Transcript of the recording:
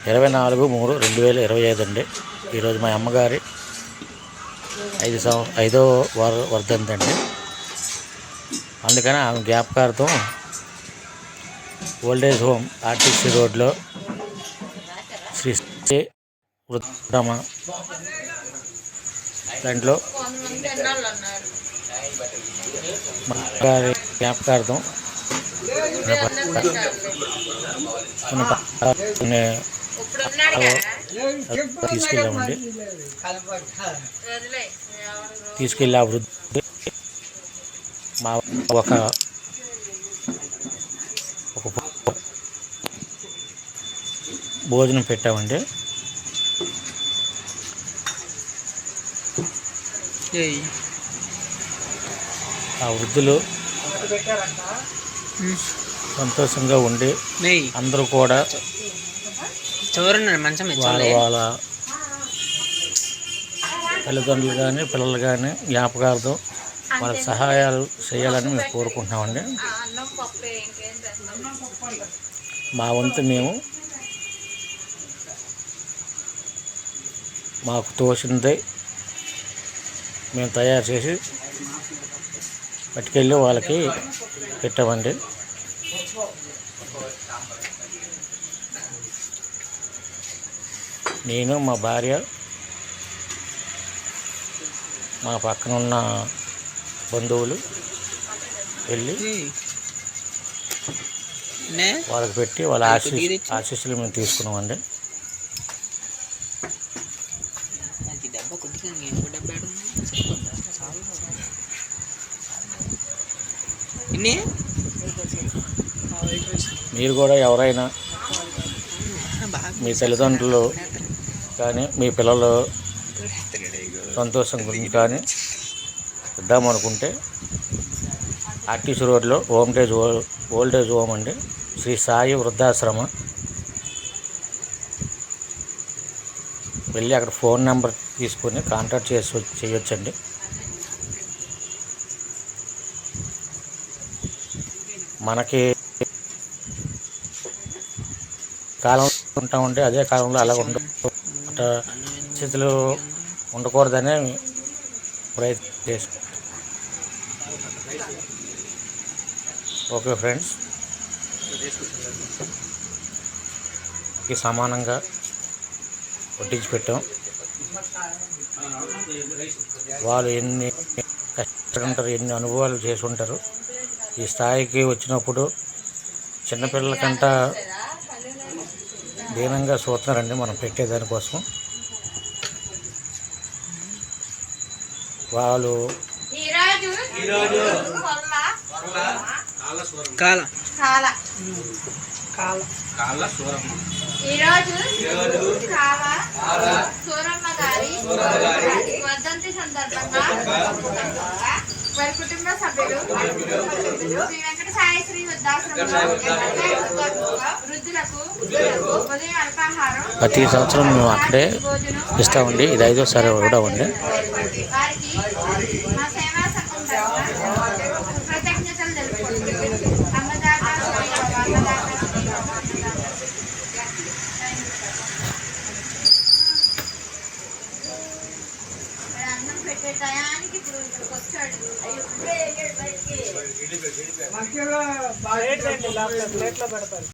ఇరవై నాలుగు మూడు రెండు వేల ఇరవై ఐదు అండి. ఈరోజు మా అమ్మగారి ఐదు సంవ ఐదో వర వర్ధంతి అండి. అందుకని ఆమె జ్ఞాపకార్థం ఓల్డేజ్ హోమ్ ఆర్టీసీ రోడ్లో శ్రీ శ్రీ వృద్ధమ దాంట్లో గారి జ్ఞాపకార్థం తీసుకెళ్ళామండి. తీసుకెళ్ళి ఆ వృద్ధి మా ఒక భోజనం పెట్టామండి. ఆ వృద్ధులు సంతోషంగా ఉండి అందరూ కూడా చూడండి మంచం వాళ్ళ తల్లిదండ్రులు కానీ పిల్లలు కానీ జ్ఞాపకార్థం వాళ్ళకి సహాయాలు చేయాలని మేము కోరుకుంటున్నామండి. మా వంతు మేము మాకు తోచింది మేము తయారు చేసి పట్టుకెళ్ళి వాళ్ళకి పెట్టామండి. నేను మా భార్య మా పక్కన ఉన్న బంధువులు వెళ్ళి వాళ్ళకి పెట్టి వాళ్ళ ఆశీస్ ఆశీస్సులు మేము తీసుకున్నామండి. మీరు కూడా ఎవరైనా మీ తల్లిదండ్రులు కానీ మీ పిల్లలు సంతోషం గురించి కానీ ఇద్దామనుకుంటే ఆర్టీసీ రోడ్లో ఓల్టేజ్ ఓల్డేజ్ హోమ్ అండి. శ్రీ సాయి వృద్ధాశ్రమ. వెళ్ళి అక్కడ ఫోన్ నెంబర్ తీసుకొని కాంటాక్ట్ చేసి చేయొచ్చండి. మనకి కాలం ఉంటామంటే అదే కాలంలో అలా ఉండదు స్థితిలో ఉండకూడదనే ప్రయత్నం చేసుకుంటాం ఓకే ఫ్రెండ్స్. ఈ సమానంగా వడ్డించి పెట్టాం వాళ్ళు ఎన్ని కష్టపడుంటారు ఎన్ని అనుభవాలు చేసి ఉంటారు ఈ స్థాయికి వచ్చినప్పుడు చిన్నపిల్లలకంట దీనంగా చూస్తున్నారండి మనం పెట్టేదానికోసం వాళ్ళు ఈరోజు ఈరోజు కొల్ల కాల కాల. కాల. ఈరోజు కాల సూరమ్మ గారి వర్ధంతి సందర్భంగా వారి కుటుంబ సభ్యులు శ్రీ వెంకట సాయి శ్రీ వృద్ధాశ్రమంలో ప్రతి సంవత్సరం మేము అక్కడే భోజనం ఇస్తామండి ఇది ఐదోసారి కూడా అండి వారికి మా పెడతారు.